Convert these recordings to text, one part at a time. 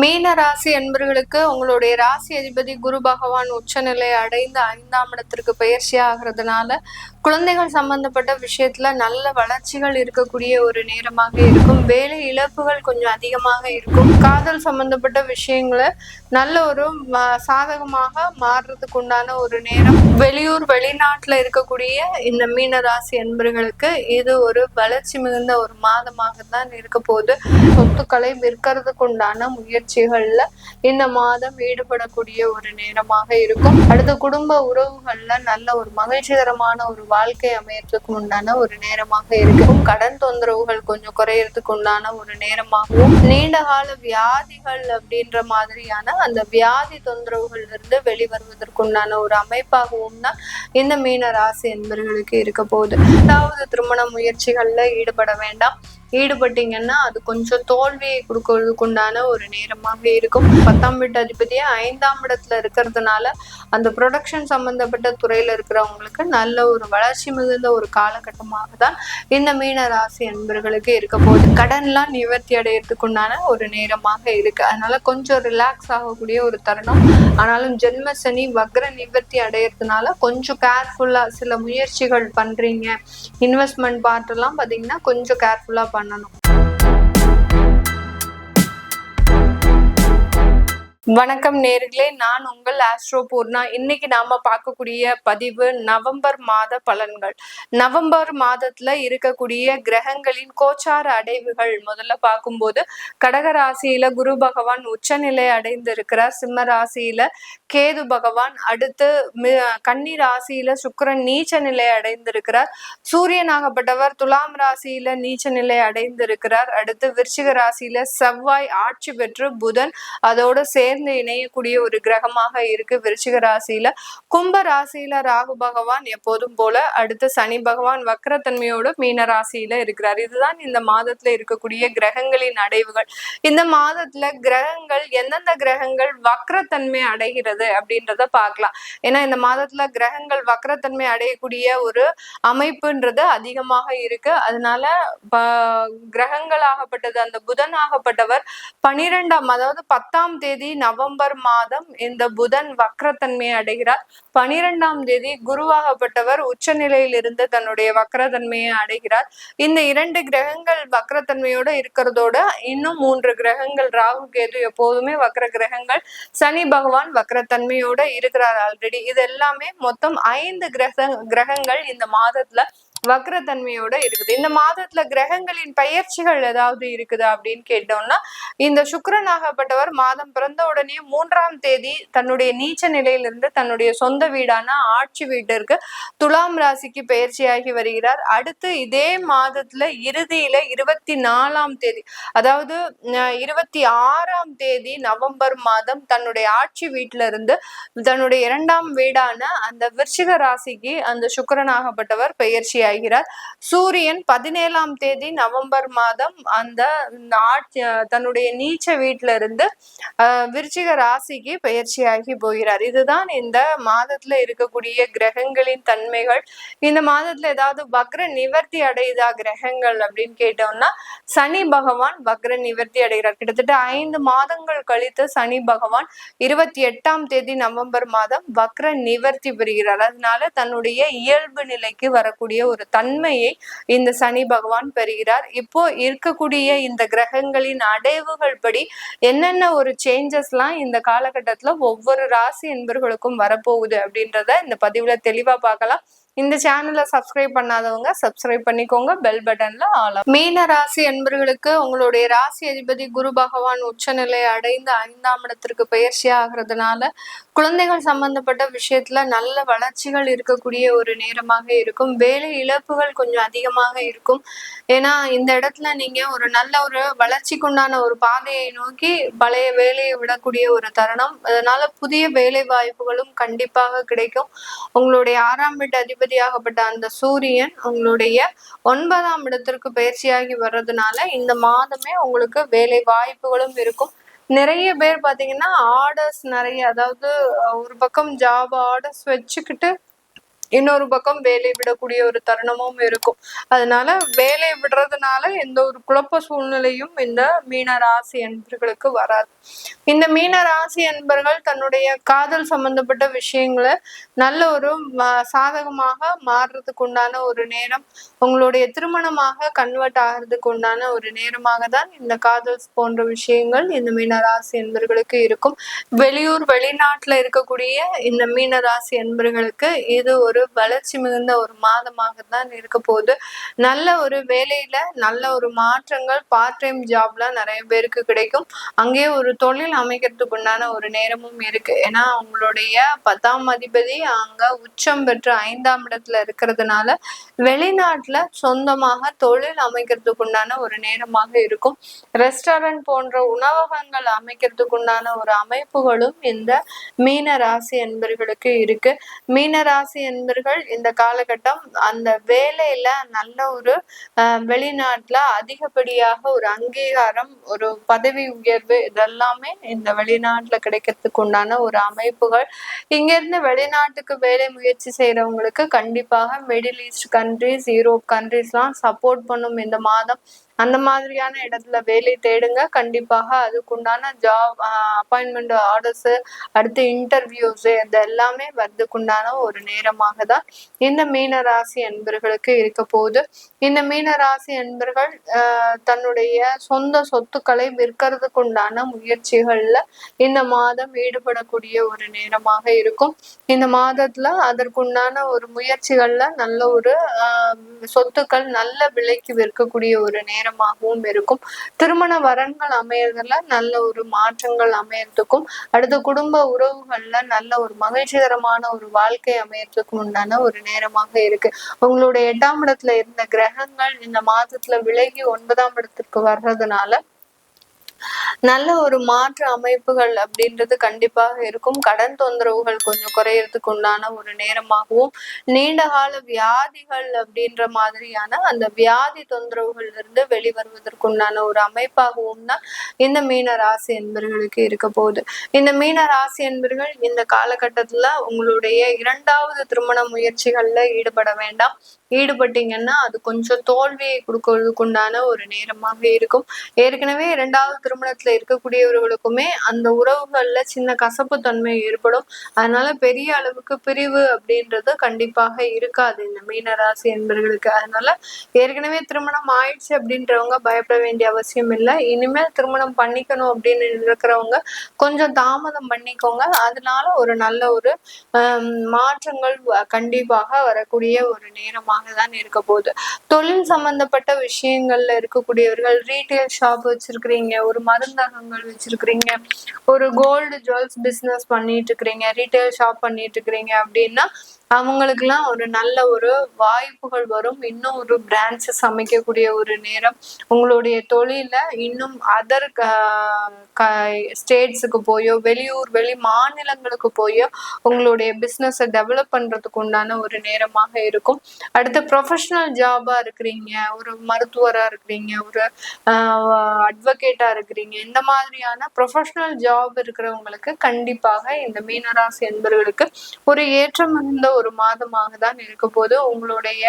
மீன ராசி என்பர்களுக்கு உங்களுடைய ராசி அதிபதி குரு பகவான் உச்சநிலை அடைந்து ஐந்தாம் இடத்திற்கு பயிற்சி ஆகிறதுனால குழந்தைகள் சம்பந்தப்பட்ட விஷயத்துல நல்ல வளர்ச்சிகள் இருக்கக்கூடிய ஒரு நேரமாக இருக்கும். வேலை இழப்புகள் கொஞ்சம் அதிகமாக இருக்கும். காதல் சம்பந்தப்பட்ட விஷயங்களை நல்ல ஒரு சாதகமாக மாறுறதுக்கு உண்டான ஒரு நேரம். வெளியூர் வெளிநாட்டுல இருக்கக்கூடிய இந்த மீன ராசி என்பர்களுக்கு இது ஒரு வளர்ச்சி மிகுந்த ஒரு மாதமாக தான் இருக்க போகுது. சொத்துக்களை விற்கிறதுக்கு உண்டான முயற்சிகள்ல இந்த மாதம் ஈடுபடக்கூடிய ஒரு நேரமாக இருக்கும். அடுத்த குடும்ப உறவுகள்ல நல்ல ஒரு மகிழ்ச்சிகரமான ஒரு வாழ்க்கை அமையறதுக்கு உண்டான ஒரு நேரமாக இருக்கும். கடன் தொந்தரவுகள் கொஞ்சம் குறையறதுக்கு உண்டான ஒரு நேரமாகவும் நீண்ட கால வியாதிகள் அப்படின்ற மாதிரியான அந்த வியாதி தொந்தரவுகள் இருந்து வெளிவருவதற்கு உண்டான ஒரு அமைப்பாகவும் தான் இந்த மீன ராசி என்பவர்களுக்கு இருக்க போகுது. அதாவது திருமண முயற்சிகள்ல ஈடுபட வேண்டாம். ஈடுபட்டீங்கன்னா அது கொஞ்சம் தோல்வியை கொடுக்கறதுக்குண்டான ஒரு நேரமாக இருக்கும். பத்தாம் வீட்டு அதிபதியே ஐந்தாம் இடத்துல இருக்கிறதுனால அந்த ப்ரொடக்ஷன் சம்பந்தப்பட்ட துறையில இருக்கிறவங்களுக்கு நல்ல ஒரு வளர்ச்சி மிகுந்த ஒரு காலகட்டமாக தான் இந்த மீன ராசி அன்பர்களுக்கு இருக்க போகுது. கடன்லாம் நிவர்த்தி அடையறதுக்கு உண்டான ஒரு நேரமாக இருக்கு. அதனால கொஞ்சம் ரிலாக்ஸ் ஆகக்கூடிய ஒரு தருணம். ஆனாலும் ஜென்ம சனி வக்ர நிவர்த்தி அடையறதுனால கொஞ்சம் கேர்ஃபுல்லா சில முயற்சிகள் பண்றீங்க. இன்வெஸ்ட்மெண்ட் பார்ட்டெல்லாம் பார்த்தீங்கன்னா கொஞ்சம் கேர்ஃபுல்லா பண்ணணும். வணக்கம் நேர்களே. நான் உங்கள் ஆஸ்ட்ரோ பூர்ணா. இன்னைக்கு நாம பார்க்கக்கூடிய பதிவு நவம்பர் மாத பலன்கள். நவம்பர் மாதத்துல இருக்கக்கூடிய கிரகங்களின் கோச்சார அடைவுகள். முதல்ல பார்க்கும்போது கடக ராசியில குரு பகவான் உச்சநிலை அடைந்து இருக்கிறார் சிம்ம ராசியில கேது பகவான் அடுத்து கன்னி ராசியில சுக்கிரன் நீச்ச நிலை அடைந்திருக்கிறார் சூரியனாகப்பட்டவர் துலாம் ராசியில நீச்ச நிலை அடைந்திருக்கிறார். அடுத்து விருச்சிக ராசியில செவ்வாய் ஆட்சி பெற்று புதன் அதோட சேர்ந்து சேர்ந்து இணையக்கூடிய ஒரு கிரகமாக இருக்கு விருச்சிக ராசியில. கும்ப ராசியில ராகு பகவான் எப்போதும் போல அடுத்து சனி பகவான் வக்கரத்தன்மையோட மீன ராசியில இருக்கிறார். இதுதான் இந்த மாதத்துல இருக்கக்கூடிய கிரகங்களின் அடைவுகள். இந்த மாதத்துல கிரகங்கள் எந்தெந்த கிரகங்கள் வக்கரத்தன்மை அடைகிறது அப்படின்றத பார்க்கலாம். ஏன்னா இந்த மாதத்துல கிரகங்கள் வக்கரத்தன்மை அடையக்கூடிய ஒரு அமைப்புன்றது அதிகமாக இருக்கு. அதனால கிரகங்கள் ஆகப்பட்டது அந்த புதன் ஆகப்பட்டவர் பனிரெண்டாம் அதாவது பத்தாம் தேதி நவம்பர் மாதம் இந்த புதன் வக்ரத்தன்மை அடைகிறார். பனிரெண்டாம் தேதி குருவாகப்பட்டவர் உச்ச இருந்து தன்னுடைய வக்ரத்தன்மையை அடைகிறார். இந்த இரண்டு கிரகங்கள் வக்ரத்தன்மையோட இருக்கிறதோட இன்னும் மூன்று கிரகங்கள் ராகு கேது எப்போதுமே வக்ர கிரகங்கள் சனி பகவான் வக்ரத்தன்மையோட இருக்கிறார் ஆல்ரெடி இது எல்லாமே மொத்தம் ஐந்து கிரக கிரகங்கள் இந்த மாதத்துல வக்ரத்தன்மையோட இருக்குது. இந்த மாதத்துல கிரகங்களின் பயிற்சிகள் ஏதாவது இருக்குதா அப்படின்னு கேட்டோம்னா இந்த சுக்கிரனாகப்பட்டவர் மாதம் பிறந்த உடனே மூன்றாம் தேதி தன்னுடைய நீச்ச நிலையிலிருந்து தன்னுடைய சொந்த வீடான ஆட்சி வீட்டிற்கு துலாம் ராசிக்கு பயிற்சியாகி வருகிறார். அடுத்து இதே மாதத்துல இறுதியில இருபத்தி நாலாம் தேதி அதாவது இருபத்தி ஆறாம் தேதி நவம்பர் மாதம் தன்னுடைய ஆட்சி வீட்டில இருந்து தன்னுடைய இரண்டாம் வீடான அந்த விருச்சிக ராசிக்கு அந்த சுக்கிரனாகப்பட்டவர் பயிற்சியாகி ஆகிறார் சூரியன் பதினேழாம் தேதி நவம்பர் மாதம் அந்த தன்னுடைய நீச்ச வீட்டில இருந்து விருச்சிக ராசிக்கு பயிற்சியாகி போகிறார். இதுதான் இந்த மாதத்துல இருக்கக்கூடிய கிரகங்களின் தன்மைகள். இந்த மாதத்துல ஏதாவது வக்ர நிவர்த்தி அடையுதா கிரகங்கள் அப்படின்னு கேட்டோம்னா சனி பகவான் வக்ர நிவர்த்தி அடைகிறார். கிட்டத்தட்ட ஐந்து மாதங்கள் கழித்து சனி பகவான் இருபத்தி எட்டாம் தேதி நவம்பர் மாதம் வக்ர நிவர்த்தி பெறுகிறார். அதனால தன்னுடைய இயல்பு நிலைக்கு வரக்கூடிய ஒரு தன்மையை இந்த சனி பகவான் பெறுகிறார். இப்போ இருக்கக்கூடிய இந்த கிரகங்களின் அடைவுகள் படி என்னென்ன ஒரு சேஞ்சஸ்லாம் இந்த காலகட்டத்துல ஒவ்வொரு ராசி என்பர்களுக்கும் வரப்போகுது அப்படின்றத இந்த பதிவுல தெளிவா பார்க்கலாம். இந்த சேனலை சப்ஸ்கிரைப் பண்ணாதவங்க சப்ஸ்கிரைப் பண்ணிக்கோங்க. பெல் பட்டன்ல ஆல் மீன ராசி என்பர்களுக்கு உங்களுடைய ராசி அதிபதி குரு பகவான் உச்சநிலை அடைந்து ஐந்தாம் இடத்திற்கு பயிற்சி ஆகிறதுனால குழந்தைகள் சம்பந்தப்பட்ட விஷயத்துல நல்ல வளர்ச்சிகள் இருக்கக்கூடிய ஒரு நேரமாக இருக்கும். வேலை இழப்புகள் கொஞ்சம் அதிகமாக இருக்கும். ஏன்னா இந்த இடத்துல நீங்க ஒரு நல்ல ஒரு வளர்ச்சிக்குண்டான ஒரு பாதையை நோக்கி பழைய வேலையை விடக்கூடிய ஒரு தருணம். அதனால புதிய வேலை வாய்ப்புகளும் கண்டிப்பாக கிடைக்கும். உங்களுடைய ஆறாம் வீட்டு அதிபதியாகப்பட்ட அந்த சூரியன் உங்களுடைய ஒன்பதாம் இடத்திற்கு பயிற்சியாகி வர்றதுனால இந்த மாதமே உங்களுக்கு வேலை வாய்ப்புகளும் இருக்கும். நிறைய பேர் பாத்தீங்கன்னா ஆர்டர்ஸ் நிறைய அதாவது ஒரு பக்கம் ஜாப் ஆர்டர்ஸ் வச்சுக்கிட்டு இன்னொரு பக்கம் வேலை விடக்கூடிய ஒரு தருணமும் இருக்கும். அதனால வேலை விடுறதுனால எந்த ஒரு குழப்ப சூழ்நிலையும் இந்த மீன ராசி என்பர்களுக்கு வராது. இந்த மீன ராசி என்பர்கள் தன்னுடைய காதல் சம்பந்தப்பட்ட விஷயங்களை நல்ல ஒரு சாதகமாக மாறுறதுக்கு உண்டான ஒரு நேரம் உங்களுடைய திருமணமாக கன்வெர்ட் ஆகிறதுக்கு உண்டான ஒரு நேரமாக தான் இந்த காதல் போன்ற விஷயங்கள் இந்த மீனராசி என்பர்களுக்கு இருக்கும். வெளியூர் வெளிநாட்டுல இருக்கக்கூடிய இந்த மீனராசி என்பர்களுக்கு இது ஒரு வளர்ச்சி மிகுந்த ஒரு மாதமாக தான் இருக்க போகுது. நல்ல ஒரு வேலையில நல்ல ஒரு மாற்றங்கள் பார்ட் டைம் ஜாப்ல நிறைய பேருக்கு கிடைக்கும். அங்கேயே ஒரு தொழில் அமைக்கிறதுக்கு உண்டான ஒரு நேரமும் இருக்கு. ஏன்னா அவங்களுடைய பத்தாம் அதிபதி அங்க உச்சம் பெற்ற ஐந்தாம் இடத்துல இருக்கிறதுனால வெளிநாட்டுல சொந்தமாக தொழில் அமைக்கிறதுக்கு உண்டான ஒரு நேரமாக இருக்கும். ரெஸ்டாரண்ட் போன்ற உணவகங்கள் அமைக்கிறதுக்கு உண்டான ஒரு அமைப்புகளும் இந்த மீன ராசி என்பர்களுக்கு இருக்கு. மீன ராசி என்பர்கள் இந்த காலகட்டம் அந்த வேலையில நல்ல ஒரு வெளிநாட்டுல அதிகப்படியாக ஒரு அங்கீகாரம் ஒரு பதவி உயர்வு இதெல்லாமே இந்த வெளிநாட்டுல கிடைக்கிறதுக்கு உண்டான ஒரு அமைப்புகள். இங்க இருந்து வெளிநாட்டுக்கு வேலை முயற்சி செய்யறவங்களுக்கு கண்டிப்பாக மிடில் ஈஸ்ட் கண்ட்ரிஸ் யூரோப் கண்ட்ரிஸ்லாம் சப்போர்ட் பண்ணும் இந்த மாதம். அந்த மாதிரியான இடத்துல வேலை தேடுங்க. கண்டிப்பாக அதுக்குண்டான ஜாப் அப்பாயின்மெண்ட் ஆர்டர்ஸ் அடுத்து இன்டர்வியூஸ் இது எல்லாமே வர்றதுக்குண்டான ஒரு நேரமாக தான் இந்த மீன ராசி அன்பர்களுக்கு இருக்க போகுது. இந்த மீன ராசி அன்பர்கள் தன்னுடைய சொந்த சொத்துக்களை விற்கிறதுக்கு உண்டான முயற்சிகள்ல இந்த மாதம் ஈடுபடக்கூடிய ஒரு நேரமாக இருக்கும். இந்த மாதத்துல அதற்குண்டான ஒரு முயற்சிகள்ல நல்ல ஒரு சொத்துக்கள் நல்ல விலைக்கு விற்கக்கூடிய ஒரு நேரம் நேரமாகவும் இருக்கும். திருமண வரன்கள் அமையறதுல நல்ல ஒரு மாற்றங்கள் அமையறதுக்கும் அடுத்த குடும்ப உறவுகள்ல நல்ல ஒரு மகிழ்ச்சிகரமான ஒரு வாழ்க்கை அமையறதுக்கும் உண்டான ஒரு நேரமாக இருக்கு. உங்களுடைய எட்டாம் இடத்துல இருந்த கிரகங்கள் இந்த மாதத்துல விலகி ஒன்பதாம் இடத்துக்கு வர்றதுனால நல்ல ஒரு மாற்று அமைப்புகள் அப்படின்றது கண்டிப்பாக இருக்கும். கடன் தொந்தரவுகள் கொஞ்சம் குறையறதுக்கு உண்டான ஒரு நேரமாகவும் நீண்ட கால வியாதிகள் அப்படின்ற மாதிரியான அந்த வியாதி தொந்தரவுகள் இருந்து வெளிவருவதற்குண்டான ஒரு அமைப்பாகவும் தான் இந்த மீன ராசி என்பர்களுக்கு இருக்க போகுது. இந்த மீன ராசி என்பர்கள் இந்த காலகட்டத்துல உங்களுடைய இரண்டாவது திருமண முயற்சிகள்ல ஈடுபட வேண்டாம். ஈடுபட்டீங்கன்னா அது கொஞ்சம் தோல்வியை கொடுக்கறதுக்குண்டான ஒரு நேரமாக இருக்கும். ஏற்கனவே இரண்டாவது திருமணத்துல இருக்கக்கூடியவர்களுக்குமே அந்த உறவுகள்ல சின்ன கசப்பு தன்மை ஏற்படும். அதனால பெரிய அளவுக்கு பிரிவு அப்படின்றது கண்டிப்பாக இருக்காது இந்த மீனராசி என்பர்களுக்கு. அதனால ஏற்கனவே திருமணம் ஆயிடுச்சு அப்படின்றவங்க பயப்பட வேண்டிய அவசியம் இல்லை. இனிமேல் திருமணம் பண்ணிக்கணும் அப்படின்னு இருக்கிறவங்க கொஞ்சம் தாமதம் பண்ணிக்கோங்க. அதனால ஒரு நல்ல ஒரு மாற்றங்கள் கண்டிப்பாக வரக்கூடிய ஒரு நேரமாக தான் இருக்க போகுது. தொழில் சம்பந்தப்பட்ட விஷயங்கள்ல இருக்கக்கூடியவர்கள் ரீட்டைல் ஷாப் வச்சிருக்கிறீங்க ஒரு மருந்து மருந்தகங்கள் வச்சிருக்கிறீங்க. ஒரு கோல்டு ஜுவல்ஸ் பிசினஸ் பண்ணிட்டு இருக்கிறீங்க. ரீட்டைல் ஷாப் பண்ணிட்டு இருக்கிறீங்க அப்படின்னா அவங்களுக்குலாம் ஒரு நல்ல ஒரு வாய்ப்புகள் வரும். இன்னும் ஒரு பிரான்ச்சஸ் அமைக்கக்கூடிய ஒரு நேரம். உங்களுடைய தொழில இன்னும் அதர் ஸ்டேட்ஸுக்கு போயோ வெளியூர் வெளி மாநிலங்களுக்கு போயோ உங்களுடைய பிஸ்னஸை டெவலப் பண்றதுக்கு உண்டான ஒரு நேரமாக இருக்கும். அடுத்து ப்ரொஃபஷனல் ஜாபா இருக்கிறீங்க ஒரு மருத்துவரா இருக்கிறீங்க ஒரு அட்வொகேட்டா இருக்கிறீங்க. இந்த மாதிரியான ப்ரொஃபஷனல் ஜாப் இருக்கிறவங்களுக்கு கண்டிப்பாக இந்த மீனராசி என்பவர்களுக்கு ஒரு ஏற்றம் மிகுந்த ஒரு மாதமாக தான் இருக்க போது உங்களுடைய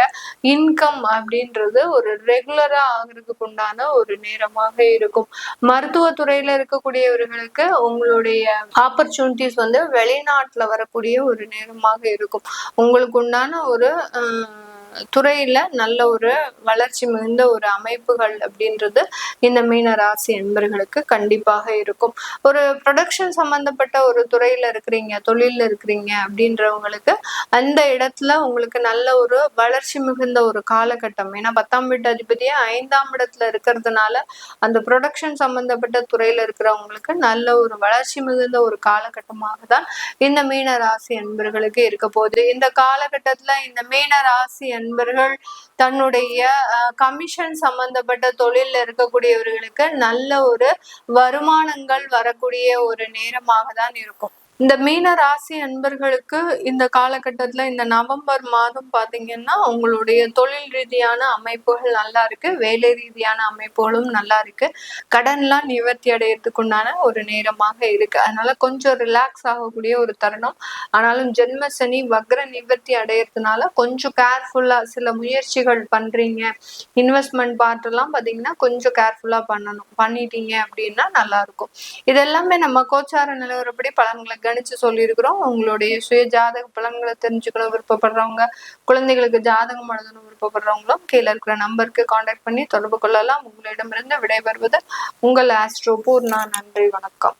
இன்கம் அப்படின்றது ஒரு ரெகுலரா ஆகிறதுக்கு உண்டான ஒரு நேரமாக இருக்கும். மருத்துவத்துறையில இருக்கக்கூடியவர்களுக்கு உங்களுடைய ஆப்பர்ச்சுனிட்டிஸ் வந்து வெளிநாட்டுல வரக்கூடிய ஒரு நேரமாக இருக்கும். உங்களுக்கு உண்டான ஒரு துறையில நல்ல ஒரு வளர்ச்சி மிகுந்த ஒரு அமைப்புகள் அப்படின்றது இந்த மீன ராசி என்பர்களுக்கு கண்டிப்பாக இருக்கும். ஒரு ப்ரொடக்ஷன் சம்பந்தப்பட்ட ஒரு துறையில இருக்கிறீங்க தொழில இருக்கிறீங்க அப்படின்றவங்களுக்கு அந்த இடத்துல உங்களுக்கு நல்ல ஒரு வளர்ச்சி மிகுந்த ஒரு காலகட்டம். ஏன்னா பத்தாம் வீட்டு அதிபதியே ஐந்தாம் இடத்துல இருக்கிறதுனால அந்த ப்ரொடக்ஷன் சம்பந்தப்பட்ட துறையில இருக்கிறவங்களுக்கு நல்ல ஒரு வளர்ச்சி மிகுந்த ஒரு காலகட்டமாக தான் இந்த மீன ராசி என்பர்களுக்கு இருக்க போகுது. இந்த காலகட்டத்துல இந்த மீன ராசி நண்பர்கள் தன்னுடைய கமிஷன் சம்பந்தப்பட்ட தொழிலில் இருக்கக்கூடியவர்களுக்கு நல்ல ஒரு வருமானங்கள் வரக்கூடிய ஒரு நேரமாக தான் இருக்கும். இந்த மீன ராசி அன்பர்களுக்கு இந்த காலகட்டத்துல இந்த நவம்பர் மாதம் பாத்தீங்கன்னா உங்களுடைய தொழில் ரீதியான அமைப்புகள் நல்லா இருக்கு வேலை ரீதியான அமைப்புகளும் நல்லா இருக்கு. கடன்லாம் நிவர்த்தி அடையறதுக்கு உண்டான ஒரு நேரமாக இருக்கு. அதனால கொஞ்சம் ரிலாக்ஸ் ஆகக்கூடிய ஒரு தருணம். ஆனாலும் ஜென்ம சனி வக்ர நிவர்த்தி அடையறதுனால கொஞ்சம் கேர்ஃபுல்லா சில முயற்சிகள் பண்றீங்க. இன்வெஸ்ட்மெண்ட் பார்ட் எல்லாம் பாத்தீங்கன்னா கொஞ்சம் கேர்ஃபுல்லா பண்ணணும். பண்ணிட்டீங்க அப்படின்னா நல்லா இருக்கும். இதெல்லாமே நம்ம கோச்சார நிலவரப்படி பலன்களுக்கு கணிச்சு சொல்லியிருக்கிறோம். உங்களுடைய சுய ஜாதக பலன்களை தெரிஞ்சுக்கணும் விருப்பப்படுறவங்க குழந்தைகளுக்கு ஜாதகம் எழுதணும் விருப்பப்படுறவங்களும் கீழே இருக்கிற நம்பருக்கு காண்டாக்ட் பண்ணி தொடர்பு கொள்ளலாம். உங்களிடமிருந்து விடைபெறுவது உங்கள் ஆஸ்ட்ரோ பூர்ணா நன்றி வணக்கம்.